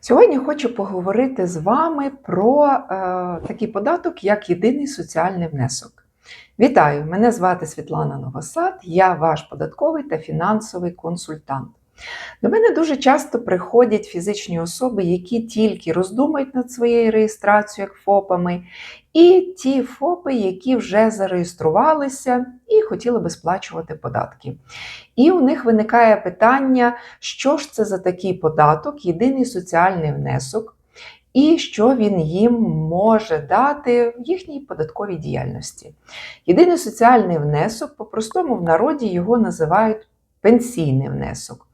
Сьогодні хочу поговорити з вами про е, такий податок, як єдиний соціальний внесок. Вітаю! Мене звати Світлана Новосад, я ваш податковий та фінансовий консультант. До мене дуже часто приходять фізичні особи, які тільки роздумують над своєю реєстрацією як ФОПами, і ті ФОПи, які вже зареєструвалися і хотіли би сплачувати податки. І у них виникає питання, що ж це за такий податок, єдиний соціальний внесок, і що він їм може дати в їхній податковій діяльності. Єдиний соціальний внесок, по-простому в народі його називають пенсійний внесок.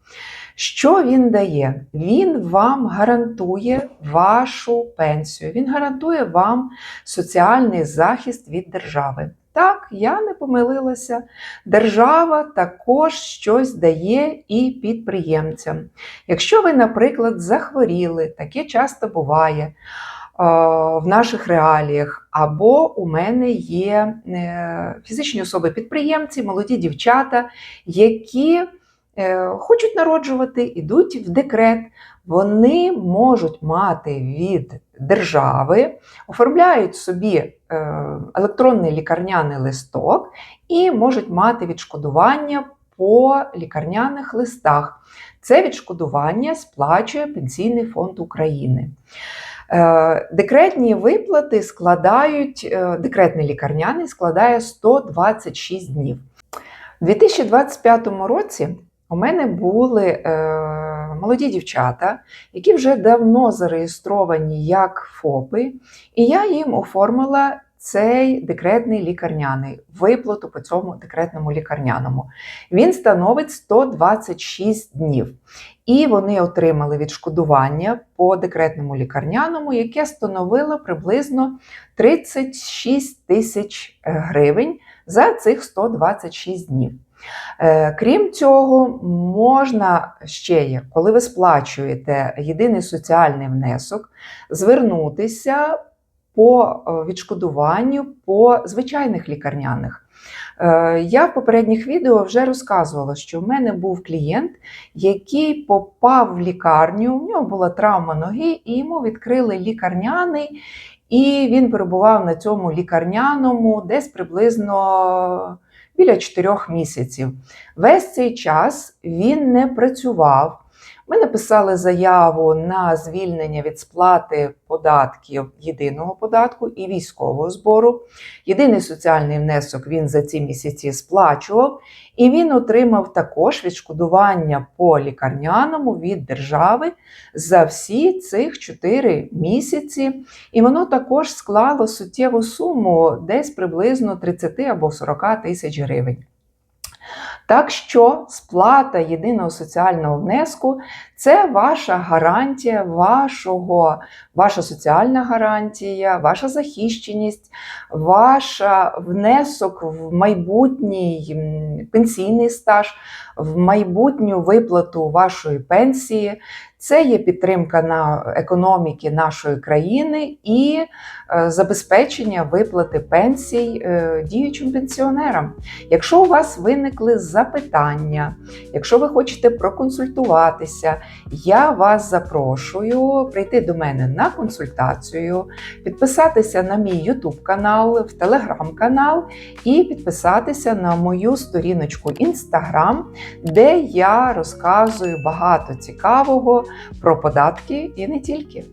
Що він дає? Він вам гарантує вашу пенсію, він гарантує вам соціальний захист від держави. Так, я не помилилася. Держава також щось дає і підприємцям. Якщо ви, наприклад, захворіли, таке часто буває в наших реаліях, або у мене є е, фізичні особи-підприємці, молоді дівчата, які хочуть народжувати, ідуть в декрет, вони можуть мати від держави, оформляють собі е, електронний лікарняний листок і можуть мати відшкодування по лікарняних листах. Це відшкодування сплачує Пенсійний фонд України. Е, декретні виплати складають, е, декретний лікарняний складає 126 днів. У 2025 році у мене були е, молоді дівчата, які вже давно зареєстровані як ФОПи, і я їм оформила цей декретний лікарняний виплату по цьому декретному лікарняному. Він становить 126 днів. І вони отримали відшкодування по декретному лікарняному, яке становило приблизно 36 тисяч гривень за цих 126 днів. Е, крім цього, можна ще, коли ви сплачуєте єдиний соціальний внесок, звернутися по е, відшкодуванню по звичайних лікарняних. Е, я в попередніх відео вже розказувала, що в мене був клієнт, який попав в лікарню, у нього була травма ноги, і йому відкрили лікарняний, і він перебував на цьому лікарняному десь приблизно біля 4 місяців. Весь цей час він не працював. Ми написали заяву на звільнення від сплати податків єдиного податку і військового збору. Єдиний соціальний внесок він за ці місяці сплачував, і він отримав також відшкодування по лікарняному від держави за всі цих 4 місяці. І воно також склало суттєву суму десь приблизно 30 або 40 тисяч гривень. Так що сплата єдиного соціального внеску це ваша гарантія, вашого, ваша соціальна гарантія, ваша захищеність, ваш внесок в майбутній пенсійний стаж, в майбутню виплату вашої пенсії. Це є підтримка на економіки нашої країни і е, забезпечення виплати пенсій е, діючим пенсіонерам. Якщо у вас виникли запитання, якщо ви хочете проконсультуватися, я вас запрошую прийти до мене на консультацію, підписатися на мій YouTube канал, в Telegram канал і підписатися на мою сторіночку Instagram, де я розказую багато цікавого про податки і не тільки.